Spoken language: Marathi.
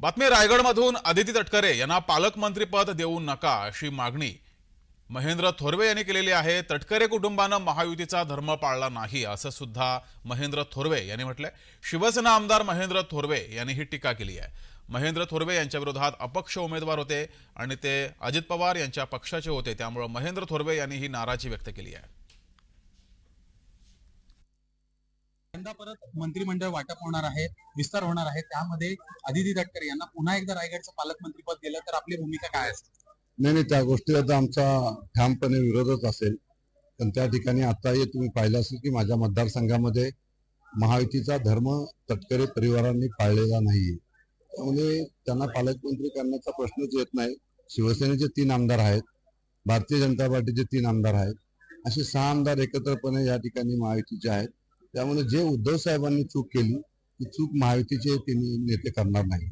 बातमी रायगडमधून आदिती तटकरे यांना पालकमंत्रीपद देऊ नका अशी मागणी. महेंद्र थोरवे यांनी केलेली आहे. तटकरे कुटुंबानं महायुतीचा धर्म पाळला नाही असं सुद्धा महेंद्र थोरवे यांनी म्हटलंय. शिवसेना आमदार महेंद्र थोरवे यांनी ही टीका केली आहे. महेंद्र थोरवे यांच्या विरोधात अपक्ष उमेदवार होते आणि ते अजित पवार यांच्या पक्षाचे होते. त्यामुळे महेंद्र थोरवे यांनी ही नाराजी व्यक्त केली आहे. यंदा परत मंत्रिमंडळ वाटप होणार आहे विस्तार होणार आहे. त्यामध्ये आदिती तटकरे यांना पुन्हा एकदा रायगडचं पालकमंत्रीपद गेलं तर आपली भूमिका काय असते नाही नाही त्या गोष्टीचा आमचा ठामपणे विरोधच असेल. पण त्या ठिकाणी आताही तुम्ही पाहिलं असेल की माझ्या मतदारसंघामध्ये महायुतीचा धर्म तटकरे परिवारांनी पाळलेला नाहीये. त्यामुळे त्यांना पालकमंत्री करण्याचा प्रश्नच येत नाही. शिवसेनेचे तीन आमदार आहेत. भारतीय जनता पार्टीचे तीन आमदार आहेत. असे सहा आमदार एकत्रपणे या ठिकाणी महायुतीचे आहेत. त्यामुळे जे उद्धव साहेबांनी चूक केली ती चूक महायुतीचे त्यांनी नेते करणार नाही